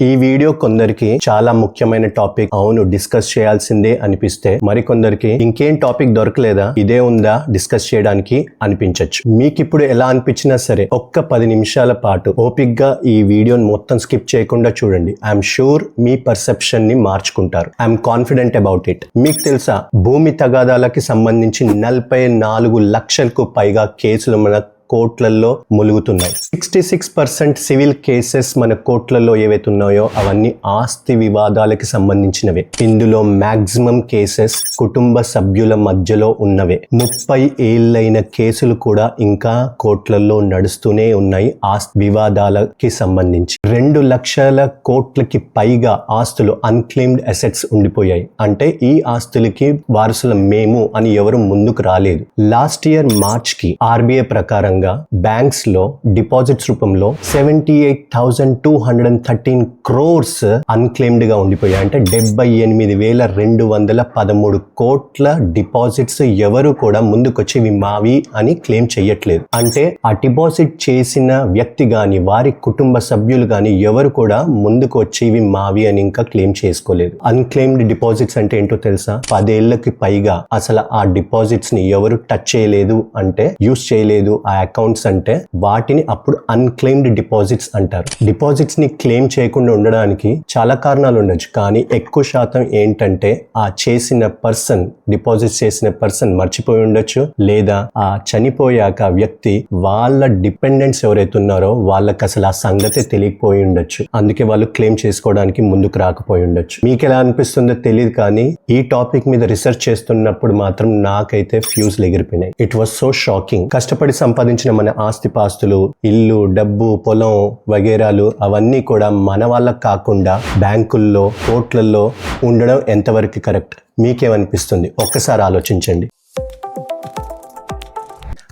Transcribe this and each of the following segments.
ఈ వీడియో కొందరికి చాలా ముఖ్యమైన టాపిక్. అవును డిస్కస్ చేయాల్సిందే అనిపిస్తే మరికొందరికి ఇంకేం టాపిక్ దొరకలేదా? ఇదే ఉందా? డిస్కస్ చేయడానికి అనిపించవచ్చు మీకు ఇప్పుడు ఎలా అనిపించినా సరే ఒక్క పది నిమిషాల పాటు ఓపిక్గా ఈ వీడియోని మొత్తం స్కిప్ చేయకుండా చూడండి. ఐఎమ్ షూర్ మీ పర్సెప్షన్ని మార్చుకుంటారు. I'm confident about it. మీకు తెలుసా భూమి తగాదాలకి సంబంధించి నలభై నాలుగు లక్షలకు పైగా కేసులు మన కోర్టులలో ములుగుతున్నాయి. Sixty six percent civil cases మన కోర్టులలో ఏవైతే ఉన్నాయో అవన్నీ ఆస్తి వివాదాలకి సంబంధించినవే. ఇందులో మాక్సిమం కేసెస్ కుటుంబ సభ్యుల మధ్యలో ఉన్నవే. ముప్పై ఏళ్ళైన కేసులు కూడా ఇంకా కోర్టులలో నడుస్తూనే ఉన్నాయి ఆస్తి వివాదాలకి సంబంధించి. రెండు లక్షల కోట్లకి పైగా ఆస్తులు అన్క్లెయిమ్డ్ అసెట్స్ ఉండిపోయాయి. అంటే ఈ ఆస్తులకి వారసుల మేము అని ఎవరు ముందుకు రాలేదు. లాస్ట్ ఇయర్ మార్చ్కి ఆర్బీఐ ప్రకారం ప్రకారంగా బ్యాంక్స్లో డిపాజిట్స్ రూపంలో seventy eight thousand two hundred and thirteen crores అన్క్లెయిమ్డ్గా ఉండిపోయాయి. అంటే డెబ్బై ఎనిమిది వేల రెండు వందల పదమూడు కోట్ల డిపాజిట్స్ ఎవరు కూడా ముందుకొచ్చి ఇవి మావి అని క్లెయిమ్ చేయట్లేదు అంటే ఆ డిపాజిట్ చేసిన వ్యక్తి గాని వారి కుటుంబ సభ్యులు గాని ఎవరు కూడా ముందుకు వచ్చి ఇవి మావి అని ఇంకా క్లెయిమ్ చేసుకోలేదు. అన్క్లెయిమ్డ్ డిపాజిట్స్ అంటే ఏంటో తెలుసా? పదేళ్ళకి పైగా అసలు ఆ డిపాజిట్స్ని ఎవరు టచ్ చేయలేదు అంటే యూస్ చేయలేదు. ఆ అకౌంట్స్ అంటే వాటిని అప్పుడు అన్క్లెయిమ్డ్ డిపాజిట్స్ అంటారు. డిపాజిట్స్ని క్లెయిమ్ చేయకుండా ఉండడానికి చాలా కారణాలు ఉండొచ్చు. కానీ ఎక్కువ శాతం ఏంటంటే ఆ చేసిన పర్సన్ డిపాజిట్ చేసిన పర్సన్ మర్చిపోయి ఉండొచ్చు. లేదా ఆ చనిపోయాక వ్యక్తి వాళ్ళ డిపెండెంట్స్ ఎవరైతే ఉన్నారో వాళ్ళకి అసలు ఆ సంగతే తెలియకపోయి ఉండొచ్చు. అందుకే వాళ్ళు క్లెయిమ్ చేసుకోవడానికి ముందుకు రాకపోయి ఉండొచ్చు. మీకు ఎలా అనిపిస్తుందో తెలియదు కానీ ఈ టాపిక్ మీద రీసెర్చ్ చేస్తున్నప్పుడు మాత్రం నాకైతే ఫ్యూజ్లు ఎగిరిపోయినాయి ఇట్ వాస్ సో షాకింగ్ కష్టపడి సంపాదించిన మన ఆస్తి పాస్తులు ఇల్లు డబ్బు పొలం వగేరాలు అవన్నీ కూడా మన వాళ్ళకు కాకుండా బ్యాంకుల్లో కోట్లల్లో ఉండడం ఎంతవరకు కరెక్ట్? మీకేమనిపిస్తుంది? ఒక్కసారి ఆలోచించండి.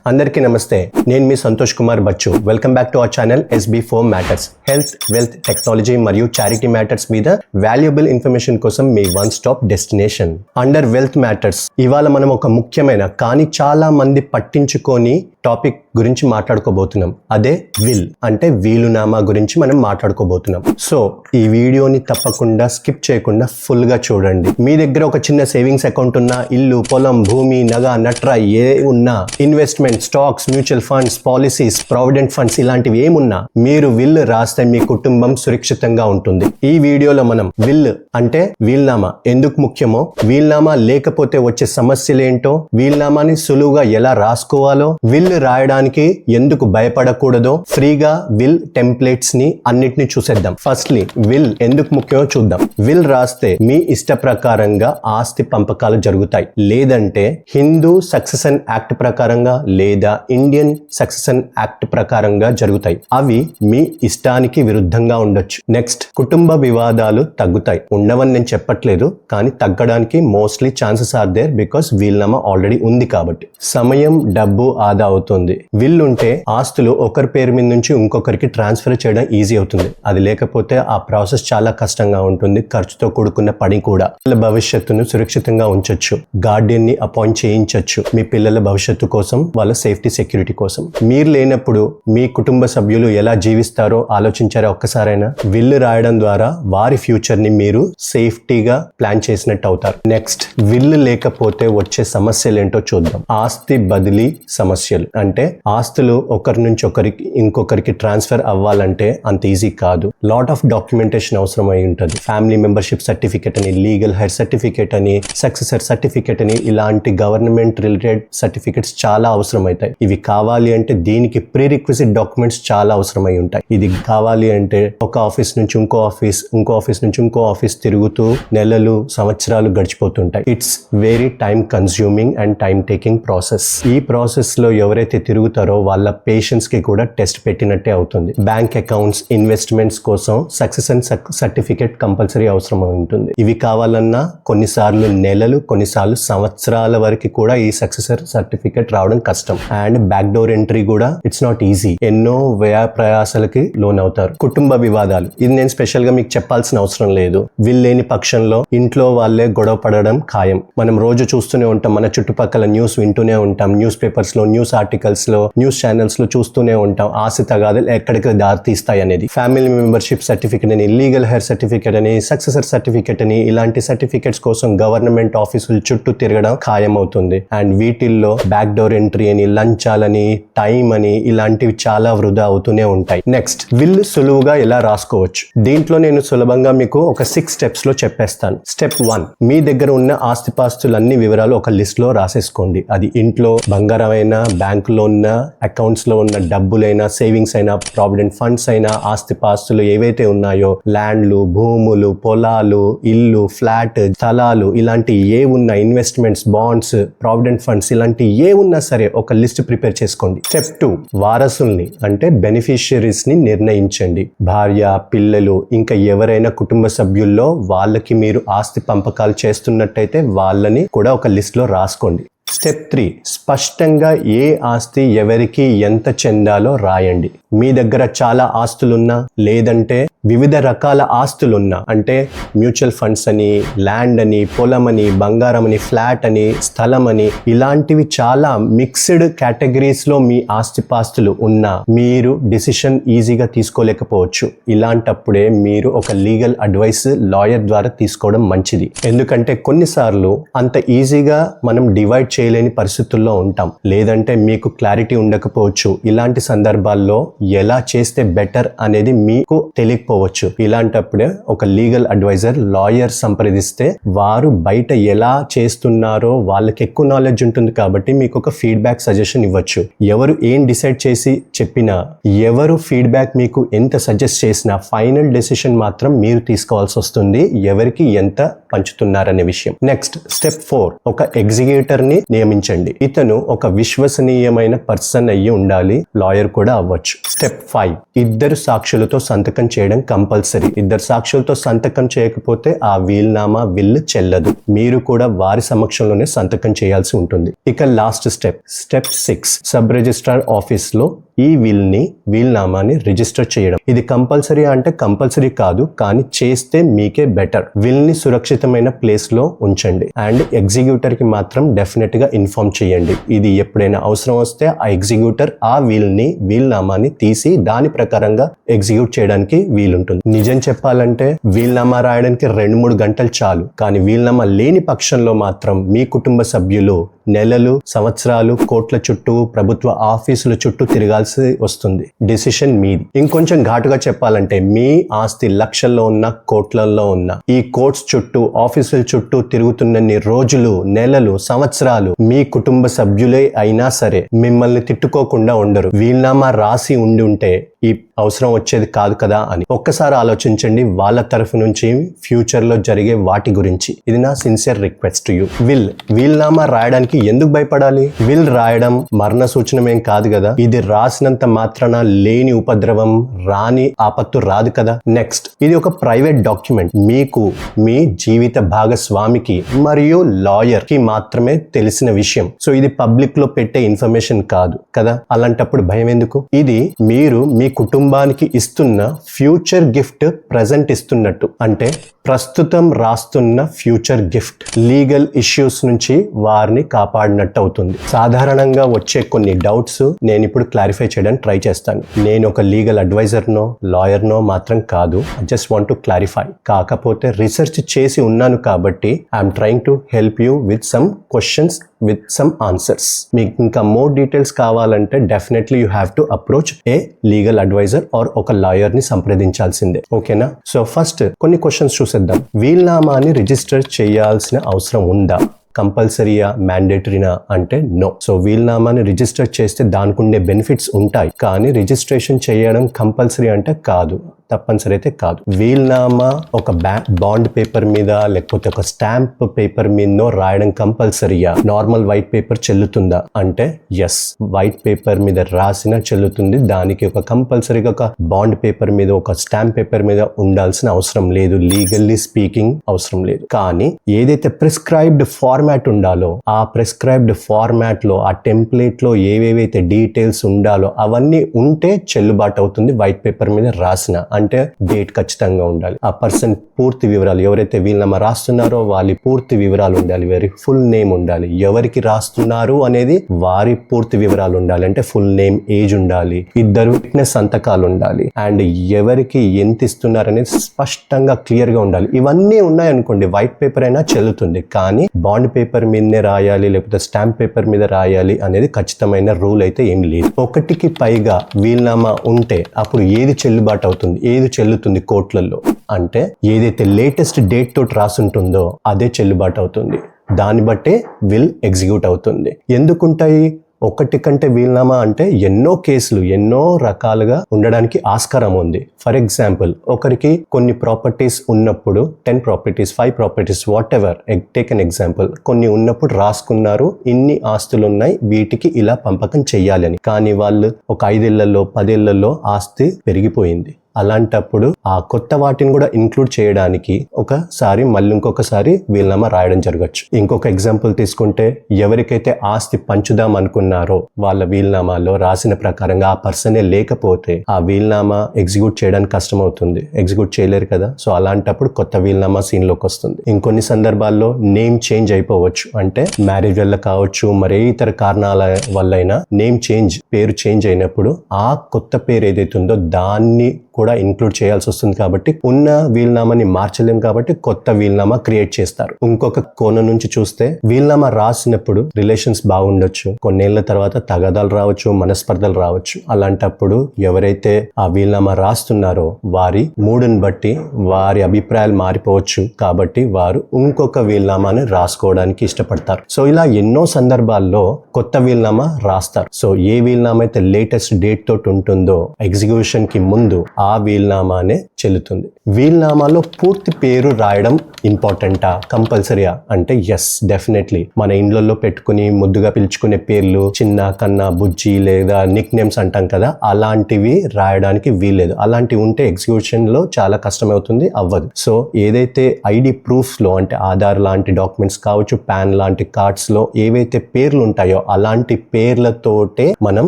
అందరికీ నమస్తే. నేను మీ Santosh Kumar Bacchu. Welcome back to our channel SB four matters. Health wealth technology మరియు చారిటీ మ్యాటర్స్ మీద వాల్యుబుల్ ఇన్ఫర్మేషన్ కోసం మీ one stop destination. Under wealth matters. ఇవాళ మనం ఒక ముఖ్యమైన కానీ చాలా మంది పట్టించుకొని టాపిక్ గురించి మాట్లాడుకోబోతున్నాం. అదే విల్ అంటే వీలునామా గురించి మనం మాట్లాడుకోబోతున్నాం. సో ఈ వీడియోని తప్పకుండా స్కిప్ చేయకుండా ఫుల్గా చూడండి. మీ దగ్గర ఒక చిన్న సేవింగ్స్ అకౌంట్ ఉన్నా ఇల్లు పొలం భూమి నగ నట్ర ఏ ఉన్నా investment stocks mutual funds policies provident funds ఇలాంటివి ఏమున్నా మీరు విల్ రాస్తే మీ కుటుంబం సురక్షితంగా ఉంటుంది. ఈ వీడియోలో మనం విల్ అంటే వీల్నామా ఎందుకు ముఖ్యమో వీల్నామా లేకపోతే వచ్చే సమస్యలేంటో వీల్నామాని సులువుగా ఎలా రాసుకోవాలో విల్ రాయడానికి ఎందుకు భయపడకూడదో ఫ్రీగా విల్ టెంప్లెట్స్ని అన్నిటిని చూసేద్దాం. ఫస్ట్లీ విల్ ఎందుకు ముఖ్యమో చూద్దాం. విల్ రాస్తే మీ ఇష్ట ప్రకారంగా ఆస్తి పంపకాలు జరుగుతాయి. లేదంటే హిందూ సక్సెషన్ యాక్ట్ ప్రకారంగా లేదా ఇండియన్ సక్సెషన్ యాక్ట్ ప్రకారంగా జరుగుతాయి. అవి మీ ఇష్టానికి విరుద్ధంగా ఉండొచ్చు. నెక్స్ట్ కుటుంబ వివాదాలు తగ్గుతాయి. ఉండవని నేను చెప్పట్లేదు కానీ తగ్గడానికి mostly chances are there because వీల్నామా already ఉంది కాబట్టి. సమయం డబ్బు ఆదా అవుతుంది. విల్ ఉంటే ఆస్తులు ఒకరి పేరు మీద నుంచి ఇంకొకరికి ట్రాన్స్ఫర్ చేయడం ఈజీ అవుతుంది. అది లేకపోతే ఆ ప్రాసెస్ చాలా కష్టంగా ఉంటుంది. ఖర్చుతో కూడుకున్న పని కూడా. పిల్లల భవిష్యత్తును సురక్షితంగా ఉంచొచ్చు. గార్డియన్ని అపాయింట్ చేయించవచ్చు మీ పిల్లల భవిష్యత్తు కోసం వాళ్ళ సేఫ్టీ సెక్యూరిటీ కోసం. మీరు లేనప్పుడు మీ కుటుంబ సభ్యులు ఎలా జీవిస్తారో ఆలోచించారా ఒక్కసారైనా? విల్లు రాయడం ద్వారా వారి ఫ్యూచర్ని మీరు సేఫ్టీగా ప్లాన్ చేసినట్టు అవుతారు నెక్స్ట్ విల్లు లేకపోతే వచ్చే సమస్యలు ఏంటో చూద్దాం. ఆస్తి బదిలీ సమస్యలు. అంటే ఆస్తులు ఒకరి నుంచి ఒకరికి ఇంకొకరికి ట్రాన్స్ఫర్ అవ్వాలంటే అంత ఈజీ కాదు. లాట్ ఆఫ్ డాక్యుమెంటేషన్ అవసరం అయి ఉంటుంది. ఫ్యామిలీ మెంబర్షిప్ సర్టిఫికేట్ అని లీగల్ హైర్ సర్టిఫికేట్ అని సక్సెసర్ సర్టిఫికేట్ అని ఇలాంటి గవర్నమెంట్ రిలేటెడ్ సర్టిఫికేట్స్ చాలా అవసరం అవుతాయి ఇవి కావాలి అంటే దీనికి ప్రీ రిక్విజిట్ డాక్యుమెంట్స్ చాలా అవసరమై ఉంటాయి. ఇది కావాలి అంటే ఒక ఆఫీస్ నుంచి ఇంకో ఆఫీస్ ఇంకో ఆఫీస్ నుంచి ఇంకో ఆఫీస్ తిరుగుతూ నెలలు సంవత్సరాలు గడిచిపోతుంటాయి. It's very time consuming and time taking process ఈ ప్రాసెస్లో ఎవరైతే తిరుగుతారో వాళ్ళ పేషెంట్స్కి కూడా టెస్ట్ పెట్టినట్టే అవుతుంది. బ్యాంక్ అకౌంట్స్ ఇన్వెస్ట్మెంట్స్ కోసం సక్సెస్ అండ్ సర్టిఫికేట్ కంపల్సరీ అవసరం ఉంటుంది. ఇవి కావాలన్నా కొన్నిసార్లు నెలలు కొన్నిసార్లు సంవత్సరాల వరకు కూడా ఈ సక్సెసర్ సర్టిఫికేట్ రావడం కష్టం. అండ్ బ్యాక్ డోర్ ఎంట్రీ కూడా ఇట్స్ నాట్ ఈజీ ఎన్నో వ్యయ ప్రయాసాలకి లోన్ అవుతారు కుటుంబ వివాదాలు. ఇది నేను స్పెషల్గా మీకు చెప్పాల్సిన అవసరం లేదు. వీళ్ళేని పక్షంలో ఇంట్లో వాళ్ళే గొడవ పడడం ఖాయం. మనం రోజు చూస్తూనే ఉంటాం. మన చుట్టుపక్కల న్యూస్ వింటూనే ఉంటాం. న్యూస్ పేపర్స్లో న్యూస్ ఆర్టికల్స్ ఆర్టికల్స్లో న్యూస్ ఛానల్స్లో చూస్తూనే ఉంటాం. ఆశ తగాదులు ఎక్కడికి దారి తీస్తాయి అనేది ఫ్యామిలీ మెంబర్షిప్ సర్టిఫికేట్ అని లీగల్ హెయిర్ సర్టిఫికేట్ అని సక్సెసర్ సర్టిఫికేట్ అని ఇలాంటి సర్టిఫికేట్స్ కోసం గవర్నమెంట్ ఆఫీసులు చుట్టూ తిరగడం ఖాయమవుతుంది. అండ్ వీటిల్లో బ్యాక్ డోర్ ఎంట్రీ అని లంచాలని టైం అని ఇలాంటివి చాలా వృధా అవుతూనే ఉంటాయి. నెక్స్ట్ విల్ సులువుగా ఎలా రాసుకోవచ్చు? దీంట్లో నేను సులభంగా మీకు ఒక సిక్స్ స్టెప్స్లో చెప్పేస్తాను. స్టెప్ వన్ మీ దగ్గర ఉన్న ఆస్తిపాస్తులన్నీ వివరాలు ఒక లిస్ట్లో రాసేసుకోండి. అది ఇంట్లో బంగారం అయినా బ్యాంకులో ఉన్న అకౌంట్స్లో ఉన్న డబ్బులైనా సేవింగ్స్ అయినా ప్రావిడెంట్ ఫండ్స్ అయినా ఆస్తి పాస్తులు ఏవైతే ఉన్నాయో ల్యాండ్లు భూములు పొలాలు ఇల్లు ఫ్లాట్ స్థలాలు ఇలాంటి ఏ ఉన్న ఇన్వెస్ట్మెంట్స్ బాండ్స్ ప్రావిడెంట్ ఫండ్స్ ఇలాంటి ఏ ఉన్నా సరే ఒక లిస్ట్ ప్రిపేర్ చేసుకోండి. స్టెప్ టూ వారసుల్ని అంటే బెనిఫిషియరీస్ని నిర్ణయించండి. భార్య పిల్లలు ఇంకా ఎవరైనా కుటుంబ సభ్యుల్లో వాళ్ళకి మీరు ఆస్తి పంపకాలు చేస్తున్నట్టయితే వాళ్ళని కూడా ఒక లిస్ట్లో రాసుకోండి. Step three. స్పష్టంగా ఏ ఆస్తి ఎవరికి ఎంత చెందాలో రాయండి. మీ దగ్గర చాలా ఆస్తులున్నా లేదంటే వివిధ రకాల ఆస్తులున్నా అంటే మ్యూచువల్ ఫండ్స్ అని ల్యాండ్ అని పొలం అని బంగారం అని ఫ్లాట్ అని స్థలం అని ఇలాంటివి చాలా మిక్స్డ్ కేటగిరీస్లో మీ ఆస్తిపాస్తులు ఉన్నా మీరు డిసిషన్ ఈజీగా తీసుకోలేకపోవచ్చు. ఇలాంటప్పుడే మీరు ఒక లీగల్ అడ్వైస్ లాయర్ ద్వారా తీసుకోవడం మంచిది. ఎందుకంటే కొన్నిసార్లు అంత ఈజీగా మనం డివైడ్ చేయలేని పరిస్థితుల్లో ఉంటాం. లేదంటే మీకు క్లారిటీ ఉండకపోవచ్చు. ఇలాంటి సందర్భాల్లో ఎలా చేస్తే బెటర్ అనేది మీకు తెలియకపోవచ్చు. ఇలాంటప్పుడే ఒక లీగల్ అడ్వైజర్ లాయర్ సంప్రదిస్తే వారు బయట ఎలా చేస్తున్నారో వాళ్ళకి ఎక్కువ నాలెడ్జ్ ఉంటుంది కాబట్టి మీకు ఒక ఫీడ్బ్యాక్ సజెషన్ ఇవ్వచ్చు. ఎవరు ఏం డిసైడ్ చేసి చెప్పినా ఎవరు ఫీడ్బ్యాక్ మీకు ఎంత సజెస్ట్ చేసినా ఫైనల్ డెసిషన్ మాత్రం మీరు తీసుకోవాల్సి వస్తుంది. ఎవరికి ఎంత పంచుతున్నారనే విషయం. Next step four. ఒక ఎగ్జిక్యూటర్ని నియమించండి. ఇతను ఒక విశ్వసనీయమైన పర్సన్ అయ్యి ఉండాలి. లాయర్ కూడా అవ్వచ్చు. Step five. ఇద్దరు సాక్షులతో సంతకం చేయడం కంపల్సరీ. ఇద్దరు సాక్షులతో సంతకం చేయకపోతే ఆ వీల్నామా విల్ చెల్లదు. మీరు కూడా వారి సమక్షంలోనే సంతకం చేయాల్సి ఉంటుంది. ఇక last step. Step six. Sub registrar ఆఫీస్లో ఈ విల్ని వీల్నామాని రిజిస్టర్ చేయడం. ఇది కంపల్సరీ అంటే కంపల్సరీ కాదు కానీ చేస్తే మీకే బెటర్. విల్ని సురక్షితమైన ప్లేస్లో ఉంచండి. అండ్ ఎగ్జిక్యూటర్కి మాత్రం డెఫినెట్గా ఇన్ఫార్మ్ చేయండి. ఇది ఎప్పుడైనా అవసరం వస్తే ఆ ఎగ్జిక్యూటర్ ఆ వీల్ని వీల్నామాని తీసి దాని ప్రకారంగా ఎగ్జిక్యూట్ చేయడానికి వీలుంటుంది. నిజం చెప్పాలంటే వీల్నామా రాయడానికి రెండు మూడు గంటలు చాలు. కానీ వీల్నామా లేని పక్షంలో మాత్రం మీ కుటుంబ సభ్యులు నెలలు సంవత్సరాలు కోట్ల చుట్టూ ప్రభుత్వ ఆఫీసుల చుట్టూ తిరగాలి చేయాల్సి వస్తుంది. డిసిషన్ మీది. ఇంకొంచెం ఘాటుగా చెప్పాలంటే మీ ఆస్తి లక్షల్లో ఉన్న కోట్లల్లో ఉన్న ఈ కోర్ట్స్ చుట్టూ ఆఫీసుల చుట్టూ తిరుగుతున్నన్ని రోజులు నెలలు సంవత్సరాలు మీ కుటుంబ సభ్యులే అయినా సరే మిమ్మల్ని తిట్టుకోకుండా ఉండరు. వీల్నామా రాసి ఉండి ఉంటే ఈ అవసరం వచ్చేది కాదు కదా అని. ఒక్కసారి ఆలోచించండి వాళ్ళ తరఫు నుంచి ఫ్యూచర్లో జరిగే వాటి గురించి. ఇది నా సిన్సియర్ రిక్వెస్ట్ యూ విల్ వీల్నామా రాయడానికి ఎందుకు భయపడాలి? విల్ రాయడం మరణ సూచనమేం కాదు కదా. ఇది రాసినంత మాత్రాన లేని ఉపద్రవం రాని ఆపత్తు రాదు కదా. నెక్స్ట్ ఇది ఒక ప్రైవేట్ డాక్యుమెంట్ మీకు మీ జీవిత భాగస్వామికి మరియు లాయర్కి మాత్రమే తెలిసిన విషయం. సో ఇది పబ్లిక్లో పెట్టే ఇన్ఫర్మేషన్ కాదు కదా. అలాంటప్పుడు భయం ఎందుకు? ఇది మీరు మీ కుటుంబానికి ఇస్తున్న ఫ్యూచర్ గిఫ్ట్ ప్రజెంట్ ఇస్తున్నట్టు. అంటే ప్రస్తుతం రాస్తున్న ఫ్యూచర్ గిఫ్ట్ లీగల్ ఇష్యూస్ నుంచి వారిని కాపాడినట్టు అవుతుంది సాధారణంగా వచ్చే కొన్ని డౌట్స్ నేను ఇప్పుడు క్లారిఫై చేయడానికి ట్రై చేస్తాను. నేను ఒక లీగల్ అడ్వైజర్నో లాయర్నో మాత్రం కాదు. జస్ట్ వాంట్ టు క్లారిఫై కాకపోతే రీసెర్చ్ చేసి ఉన్నాను కాబట్టి I'm trying to help you with some questions with some answers మీకు ఇంకా మోర్ డీటెయిల్స్ కావాలంటే definitely you have to approach a legal advisor or ఒక లాయర్ని సంప్రదించాల్సిందే. ఓకేనా సో ఫస్ట్ కొన్ని క్వశ్చన్స్ చూసేద్దాం వీల్నామాని రిజిస్టర్ చేయాల్సిన అవసరం ఉందా? కంపల్సరీయా? మ్యాండేటరీనా? అంటే నో. సో వీల్నామాని రిజిస్టర్ చేస్తే దానికి ఉండే బెనిఫిట్స్ ఉంటాయి. కానీ రిజిస్ట్రేషన్ చేయడం కంపల్సరీ అంటే కాదు. తప్పనిసరి అయితే కాదు. వీల్నామా ఒక బ్యా బాండ్ పేపర్ మీద లేకపోతే ఒక స్టాంప్ పేపర్ మీదనో రాయడం కంపల్సరీయా? నార్మల్ వైట్ పేపర్ చెల్లుతుందా? అంటే ఎస్ వైట్ పేపర్ మీద రాసిన చెల్లుతుంది. దానికి ఒక కంపల్సరీగా ఒక బాండ్ పేపర్ మీద ఒక స్టాంప్ పేపర్ మీద ఉండాల్సిన అవసరం లేదు. లీగల్లీ స్పీకింగ్ అవసరం లేదు. కానీ ఏదైతే ప్రిస్క్రైబ్డ్ ఫార్మాట్ ఉండాలో ఆ ప్రిస్క్రైబ్డ్ ఫార్మాట్లో ఆ టెంప్లెట్లో ఏవేవైతే డీటెయిల్స్ ఉండాలో అవన్నీ ఉంటే చెల్లుబాటు అవుతుంది వైట్ పేపర్ మీద రాసిన. అంటే డేట్ ఖచ్చితంగా ఉండాలి. ఆ పర్సన్ పూర్తి వివరాలు ఎవరైతే వీళ్ళమ్మ రాస్తున్నారో వాళ్ళ పూర్తి వివరాలు ఉండాలి. వారి ఫుల్ నేమ్ ఉండాలి. ఎవరికి రాస్తున్నారు అనేది వారి పూర్తి వివరాలు ఉండాలి. అంటే ఫుల్ నేమ్ ఏజ్ ఉండాలి. ఇద్దరు విట్నెస్ సంతకాలు ఉండాలి. అండ్ ఎవరికి ఎంత ఇస్తున్నారు అనేది స్పష్టంగా క్లియర్గా ఉండాలి. ఇవన్నీ ఉన్నాయనుకోండి వైట్ పేపర్ అయినా చెల్లుతుంది. కానీ బాండ్ పేపర్ మీదనే రాయాలి లేకపోతే స్టాంప్ పేపర్ మీద రాయాలి అనేది ఖచ్చితమైన రూల్ అయితే ఏం లేదు. ఒకటికి పైగా వీల్నామా ఉంటే అప్పుడు ఏది చెల్లుబాటు అవుతుంది? ఏది చెల్లుతుంది కోర్టులలో అంటే ఏదైతే లేటెస్ట్ డేట్ తోటి రాసుంటుందో అదే చెల్లుబాటు అవుతుంది. దాన్ని బట్టే విల్ ఎగ్జిక్యూట్ అవుతుంది. ఎందుకుంటాయి? ఒకటి కంటే వీలునామా అంటే ఎన్నో కేసులు ఎన్నో రకాలుగా ఉండడానికి ఆస్కారం ఉంది. ఫర్ ఎగ్జాంపుల్ ఒకరికి కొన్ని ప్రాపర్టీస్ ఉన్నప్పుడు ten properties five properties whatever take an example కొన్ని ఉన్నప్పుడు రాసుకున్నారు ఇన్ని ఆస్తులు ఉన్నాయి వీటికి ఇలా పంపకం చెయ్యాలని. కానీ వాళ్ళు ఒక ఐదేళ్ళలో పదేళ్ళలో ఆస్తి పెరిగిపోయింది. అలాంటప్పుడు ఆ కొత్త వాటిని కూడా ఇంక్లూడ్ చేయడానికి ఒకసారి మళ్ళీ ఇంకొకసారి వీల్నామా రాయడం జరగచ్చు. ఇంకొక ఎగ్జాంపుల్ తీసుకుంటే ఎవరికైతే ఆస్తి పంచుదాం అనుకున్నారో వాళ్ళ వీల్నామాలో రాసిన ప్రకారంగా ఆ పర్సనే లేకపోతే ఆ వీల్నామా ఎగ్జిక్యూట్ చేయడానికి కష్టం అవుతుంది ఎగ్జిక్యూట్ చేయలేరు కదా. సో అలాంటప్పుడు కొత్త వీల్నామా సీన్లోకి వస్తుంది. ఇంకొన్ని సందర్భాల్లో నేమ్ చేంజ్ అయిపోవచ్చు. అంటే మ్యారేజ్ వల్ల కావచ్చు మరే ఇతర కారణాల వల్లైనా నేమ్ చేంజ్ పేరు చేంజ్ అయినప్పుడు ఆ కొత్త పేరు ఏదైతే ఉందో దాన్ని కూడా ఇంక్లూడ్ చేయాల్సి వస్తుంది కాబట్టి ఉన్న వీల్నామాని మార్చలేం కాబట్టి కొత్త వీల్నామా క్రియేట్ చేస్తారు. ఇంకొక కోణం నుంచి చూస్తే వీల్నామా రాసినప్పుడు రిలేషన్స్ బాగుండొచ్చు. కొన్నేళ్ళ తర్వాత తగాదాలు రావచ్చు మనస్పర్ధలు రావచ్చు. అలాంటప్పుడు ఎవరైతే ఆ వీల్నామా రాస్తున్నారో వారి మూడుని బట్టి వారి అభిప్రాయాలు మారిపోవచ్చు కాబట్టి వారు ఇంకొక వీల్నామాని రాసుకోవడానికి ఇష్టపడతారు. సో ఇలా ఎన్నో సందర్భాల్లో కొత్త వీల్నామా రాస్తారు. సో ఏ వీల్నామా అయితే లేటెస్ట్ డేట్ తోటి ఉంటుందో ఎగ్జిక్యూషన్కి ముందు ఆ ఆ వీల్నామానే చెల్లుతుంది. వీల్నామాలో పూర్తి పేరు రాయడం ఇంపార్టెంటా? కంపల్సరీయా? అంటే ఎస్ డెఫినెట్లీ మన ఇండ్లలో పెట్టుకుని ముద్దుగా పిలుచుకునే పేర్లు చిన్న కన్నా బుజ్జి లేదా నిక్ నేమ్స్ అంటాం కదా అలాంటివి రాయడానికి వీల్లేదు. అలాంటివి ఉంటే ఎగ్జిక్యూషన్లో చాలా కష్టమవుతుంది అవ్వదు. సో ఏదైతే ఐడి ప్రూఫ్స్లో అంటే ఆధార్ లాంటి డాక్యుమెంట్స్ కావచ్చు పాన్ లాంటి కార్డ్స్లో ఏవైతే పేర్లు ఉంటాయో అలాంటి పేర్లతోటే మనం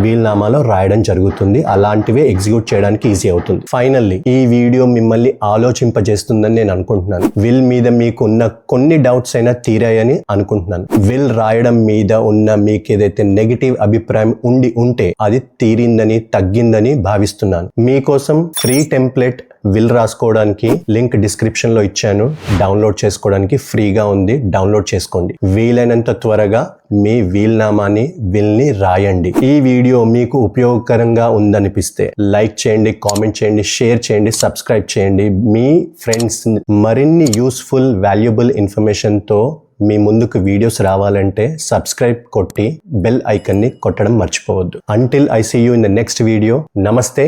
వీల్నామాలో రాయడం జరుగుతుంది. అలాంటివే ఎగ్జిక్యూట్ చేయడానికి ఈజీ అవుతుంది. ఫైనల్లీ ఈ వీడియో మిమ్మల్ని ఆలోచింపజేస్తుందని నేను అనుకుంటున్నాను. విల్ మీద మీకు ఉన్న కొన్ని డౌట్స్ అయినా తీరాయని అనుకుంటున్నాను. విల్ రాయడం మీద ఉన్న మీకు ఏదైతే నెగిటివ్ అభిప్రాయం ఉండి ఉంటే అది తీరిందని తగ్గిందని భావిస్తున్నాను. మీకోసం ఫ్రీ టెంప్లెట్ విల్ రాసుకోవడానికి లింక్ డిస్క్రిప్షన్లో ఇచ్చాను. డౌన్లోడ్ చేసుకోవడానికి ఫ్రీగా ఉంది. డౌన్లోడ్ చేసుకోండి. వీలైనంత త్వరగా మీ వీల్నామాని విల్ని రాయండి. ఈ వీడియో మీకు ఉపయోగకరంగా ఉందనిపిస్తే లైక్ చేయండి కామెంట్ చేయండి షేర్ చేయండి సబ్స్క్రైబ్ చేయండి. మీ ఫ్రెండ్స్ మరిన్ని యూస్ఫుల్ వాల్యుబుల్ ఇన్ఫర్మేషన్తో మీ ముందుకు వీడియోస్ రావాలంటే సబ్స్క్రైబ్ కొట్టి బెల్ ఐకన్ని కొట్టడం మర్చిపోవద్దు. Until I see you in the next video నమస్తే.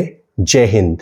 జై హింద్.